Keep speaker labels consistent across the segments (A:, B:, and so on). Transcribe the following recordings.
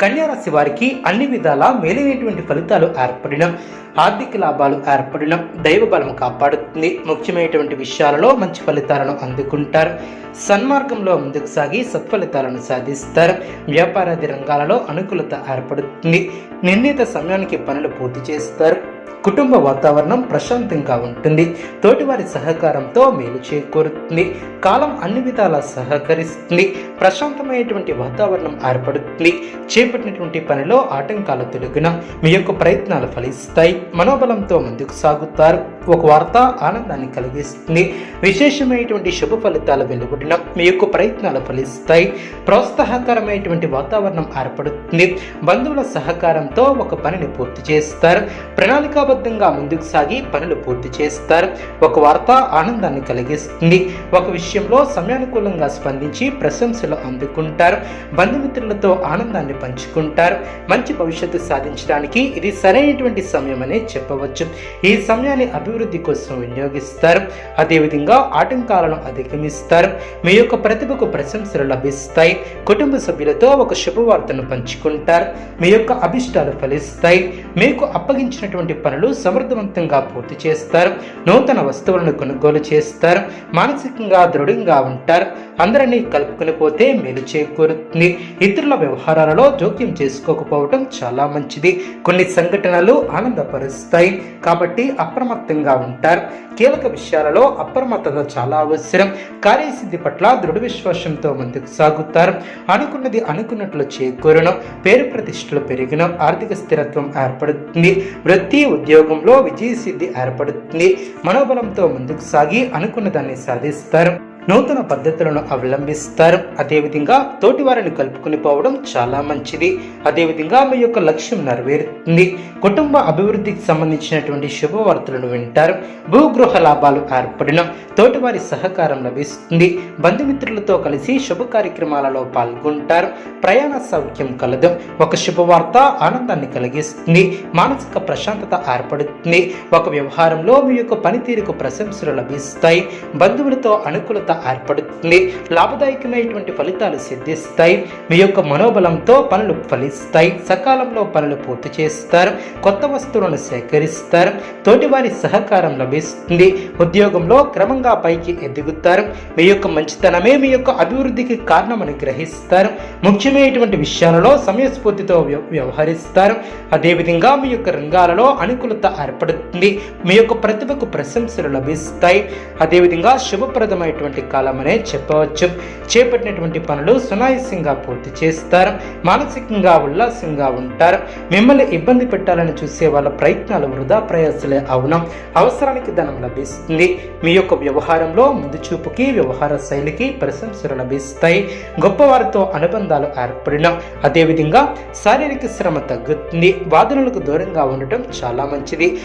A: కన్యారాశి వారికి అన్ని విధాలా మేలైనటువంటి ఫలితాలు ఏర్పడడం ఆర్థిక లాభాలు ఏర్పడడం దైవ బలం కాపాడుతుంది. ముఖ్యమైనటువంటి విషయాలలో మంచి ఫలితాలను అందుకుంటారు. సన్మార్గంలో ముందుకు సాగి సత్ఫలితాలను సాధిస్తారు. వ్యాపారాది రంగాలలో అనుకూలత ఏర్పడుతుంది. నిర్ణీత సమయానికి పనులు పూర్తి చేస్తారు. కుటుంబ వాతావరణం ప్రశాంతంగా ఉంటుంది. తోటివారి సహకారంతో మేలు చేకూరుతుంది. కాలం అన్ని విధాలా సహకరిస్తుంది. ప్రశాంతమైనటువంటి వాతావరణం ఏర్పడుతుంది. చేపట్టినటువంటి పనిలో ఆటంకాలు తొలగిన మీ యొక్క ప్రయత్నాలు ఫలిస్తాయి. మనోబలంతో ముందుకు సాగుతారు. ఒక వార్త ఆనందాన్ని కలిగిస్తుంది. విశేషమైనటువంటి శుభ ఫలితాలు వెలువడిన మీ యొక్క ప్రయత్నాలు ఫలిస్తాయి. ప్రోత్సాహకరమైనటువంటి వాతావరణం ఏర్పడుతుంది. బంధువుల సహకారంతో ఒక పనిని పూర్తి చేస్తారు. ప్రణాళికాబద్ధంగా ముందుకు సాగి పనులు పూర్తి చేస్తారు. ఒక వార్త ఆనందాన్ని కలిగిస్తుంది. ఒక విషయంలో సమయానుకూలంగా స్పందించి ప్రశంసలు అందుకుంటారు. బంధుమిత్రులతో ఆనందాన్ని పంచుకుంటారు. మంచి భవిష్యత్తు సాధించడానికి ఇది సరైనటువంటి సమయం అనే చెప్పవచ్చు. ఈ సమయాన్ని అభివృద్ధి కోసం వినియోగిస్తారు. అదేవిధంగా ఆటంకాలను అధిగమిస్తారు. మీ యొక్క ప్రతిభకు ప్రశంసలు లభిస్తాయి. కుటుంబ సభ్యులతో ఒక శుభవార్తను పంచుకుంటారు. మీ యొక్క అభిష్టాలు ఫలిస్తాయి. మీకు అప్పగించినటువంటి పనులు సమర్థవంతంగా పూర్తి చేస్తారు నూతన వస్తువులను కొనుగోలు చేస్తారు మానసికంగా దృఢంగా ఉంటారు అందరినీ కలుపుకొని పోతే మేలు చేకూరుతుంది. ఇతరుల వ్యవహారాలలో జోక్యం చేసుకోకపోవటం చాలా మంచిది. కొన్ని సంఘటనలు ఆనందపరుస్తాయి కాబట్టి అప్రమత్తంగా ఉంటారు. కీలక విషయాలలో అప్రమత్తత చాలా అవసరం. కార్యసిద్ధి పట్ల దృఢ విశ్వాసంతో ముందుకు సాగుతారు. అనుకున్నది అనుకున్నట్లు చేకూరడం పేరు ప్రతిష్టలు పెరిగిన ఆర్థిక స్థిరత్వం ఏర్పడుతుంది. వృత్తి ఉద్యోగంలో విజయసిద్ధి ఏర్పడుతుంది. మనోబలంతో ముందుకు సాగి అనుకున్న దాన్ని సాధిస్తారు. నూతన పద్ధతులను అవలంబిస్తారు. అదేవిధంగా తోటి వారిని కలుపుకుని పోవడం చాలా మంచిది. అదేవిధంగా మీ యొక్క లక్ష్యం నెరవేరుతుంది. కుటుంబ అభివృద్ధికి సంబంధించినటువంటి శుభవార్తలను వింటారు. భూగృహ లాభాలు ఏర్పడిన తోటివారి సహకారం లభిస్తుంది. బంధుమిత్రులతో కలిసి శుభ కార్యక్రమాలలో పాల్గొంటారు. ప్రయాణ సౌఖ్యం కలదు. ఒక శుభవార్త ఆనందాన్ని కలిగిస్తుంది. మానసిక ప్రశాంతత ఏర్పడుతుంది. ఒక వ్యవహారంలో మీ యొక్క పనితీరుకు ప్రశంసలు లభిస్తాయి. బంధువులతో అనుకూలత ఏర్పడుతుంది. లాభదాయకమైనటువంటి ఫలితాలు సిద్ధిస్తాయి. మీ యొక్క మనోబలంతో పనులు ఫలిస్తాయి. సకాలంలో పనులు పూర్తి చేస్తారు. కొత్త వస్తువులను సేకరిస్తారు. తోటివారి సహకారం లభిస్తుంది. ఉద్యోగంలో క్రమంగా పైకి ఎదుగుతారు. మీ యొక్క మంచితనమే మీ యొక్క అభివృద్ధికి కారణమని గ్రహిస్తారు. ముఖ్యమైనటువంటి విషయాలలో సమయస్ఫూర్తితో వ్యవహరిస్తారు. అదేవిధంగా మీ యొక్క రంగాలలో అనుకూలత ఏర్పడుతుంది. మీ యొక్క ప్రతిభకు ప్రశంసలు లభిస్తాయి. అదేవిధంగా శుభప్రదమైనటువంటి కాలమనే చెప్పవచ్చు. చేపట్టినటువంటి పనులు సునాయాసంగా పూర్తి చేస్తారు. మానసికంగా ఉల్లాసంగా ఉంటారు. మిమ్మల్ని ఇబ్బంది పెట్టాలని చూసే వాళ్ళ ప్రయత్నాలు వృధా ప్రయాసలే అవును. అవసరానికి ధనం లభిస్తుంది. మీ యొక్క వ్యవహారంలో ముందు చూపుకి వ్యవహార శైలికి ప్రశంసలు లభిస్తాయి. గొప్పవారితో అనుబంధాలు ఏర్పడిన అదేవిధంగా శారీరక శ్రమ తగ్గుతుంది. వాదనలకు దూరంగా ఉండటం చాలా మంచిది.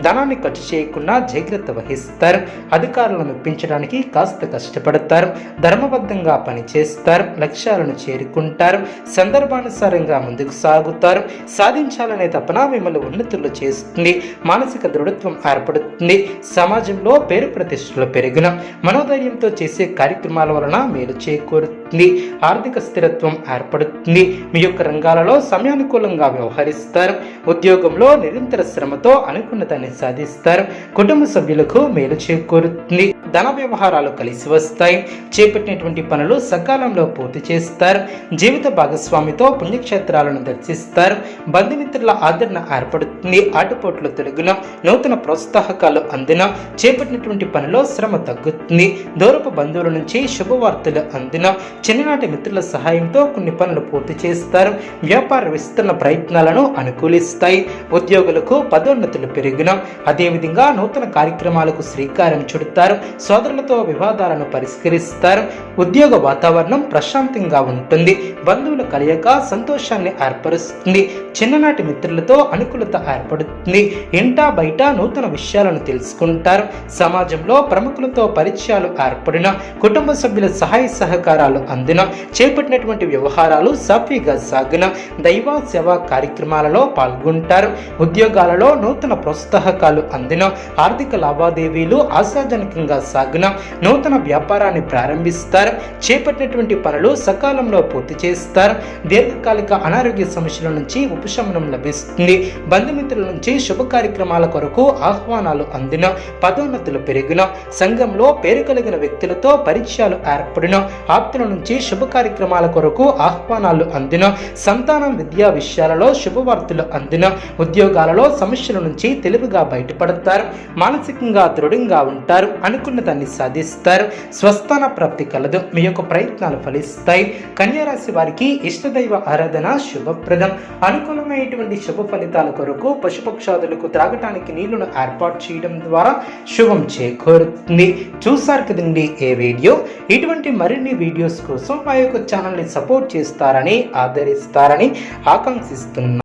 A: ధనాన్ని ఖర్చు చేయకుండా జాగ్రత్త వహిస్తారు. అధికారులను మెప్పించడానికి కాస్త కష్టపడతారు ధర్మబద్ధంగా పనిచేస్తారు లక్ష్యాలను చేరుకుంటారు సందర్భానుసారంగా ముందుకు సాగుతారు సాధించాలనే తపన మిమ్మల్ని ఉన్నతులు చేస్తుంది మానసిక దృఢత్వం ఏర్పడుతుంది సమాజంలో పేరు ప్రతిష్టలు పెరిగిన మనోధైర్యంతో చేసే కార్యక్రమాల వలన మేలు చేకూరుతుంది ఆర్థిక స్థిరత్వం ఏర్పడుతుంది మీ యొక్క రంగాలలో సమయానుకూలంగా వ్యవహరిస్తారు ఉద్యోగంలో నిరంతర శ్రమతో అనుకున్న దాన్ని సాధిస్తారు కుటుంబ సభ్యులకు మేలు చేకూరుతుంది ధన వ్యవహారాలు ఫలితాలు కలిసి వస్తాయి. చేపట్టినటువంటి పనులు సకాలంలో పూర్తి చేస్తారు. జీవిత భాగస్వామితో పుణ్యక్షేత్రాలను దర్శిస్తారు. బంధుమిత్రుల ఆదరణ ఏర్పడుతుంది. ఆటుపోట్లు తొలగిన నూతన ప్రోత్సాహకాలు అందిన చేపట్టినటువంటి పనిలో శ్రమ తగ్గుతుంది. దూరపు బంధువుల నుంచి శుభవార్తలు అందిన చిన్ననాటి మిత్రుల సహాయంతో కొన్ని పనులు పూర్తి చేస్తారు. వ్యాపార విస్తరణ ప్రయత్నాలను అనుకూలిస్తాయి. ఉద్యోగులకు పదోన్నతులు పెరిగిన అదేవిధంగా నూతన కార్యక్రమాలకు శ్రీకారం చుడతారు. సోదరులతో వివాదాలను పరిష్కరిస్తారు. ఉద్యోగ వాతావరణం ప్రశాంతంగా ఉంటుంది. బంధువుల కలయిక సంతోషాన్ని ఏర్పరుస్తుంది. చిన్ననాటి మిత్రులతో అనుకూలత ఏర్పడుతుంది. ఇంటా బయట నూతన విషయాలను తెలుసుకుంటారు. సమాజంలో ప్రముఖులతో పరిచయాలు ఏర్పడిన కుటుంబ సభ్యుల సహాయ సహకారాలు అందిన చేపట్టినటువంటి వ్యవహారాలు సాఫీగా సాగిన దైవ సేవా కార్యక్రమాలలో పాల్గొంటారు. ఉద్యోగాలలో నూతన ప్రోత్సాహకాలు అందిన ఆర్థిక లావాదేవీలు ఆశాజనకంగా సాగిన నూతన వ్యాపారాన్ని ప్రారంభిస్తారు చేపట్టినటువంటి పనులు సకాలంలో పూర్తి చేస్తారు. దీర్ఘకాలిక అనారోగ్య సమస్యల నుంచి ఉపశమనం లభిస్తుంది. బంధుమిత్రుల నుంచి శుభ కార్యక్రమాల కొరకు ఆహ్వానాలు అందిన పదోన్నతులు పెరిగిన సంఘంలో పేరు కలిగిన వ్యక్తులతో పరిచయాలు ఏర్పడిన ఆప్తుల నుంచి శుభ కార్యక్రమాల కొరకు ఆహ్వానాలు అందిన సంతానం విద్యా విషయాలలో శుభవార్తలు అందిన ఉద్యోగాలలో సమస్యల నుంచి తెలివిగా బయటపడతారు. మానసికంగా దృఢంగా ఉంటారు. అనుకున్న దాన్ని సాధిస్తారు స్వస్థాన ప్రాప్తి కలదు. మీ యొక్క ప్రయత్నాలు ఫలిస్తాయి. కన్యారాశి వారికి ఇష్టదైవ ఆరాధన శుభప్రదం. అనుకూలమైనటువంటి శుభ ఫలితాల కొరకు పశుపక్షాదులకు త్రాగటానికి నీళ్ళను ఏర్పాటు చేయడం ద్వారా శుభం చేకూరుతుంది. చూసారు కదండి ఏ వీడియో? ఇటువంటి మరిన్ని వీడియోస్ కోసం మా యొక్క ఛానల్ని సపోర్ట్ చేస్తారని ఆదరిస్తారని ఆకాంక్షిస్తున్నాను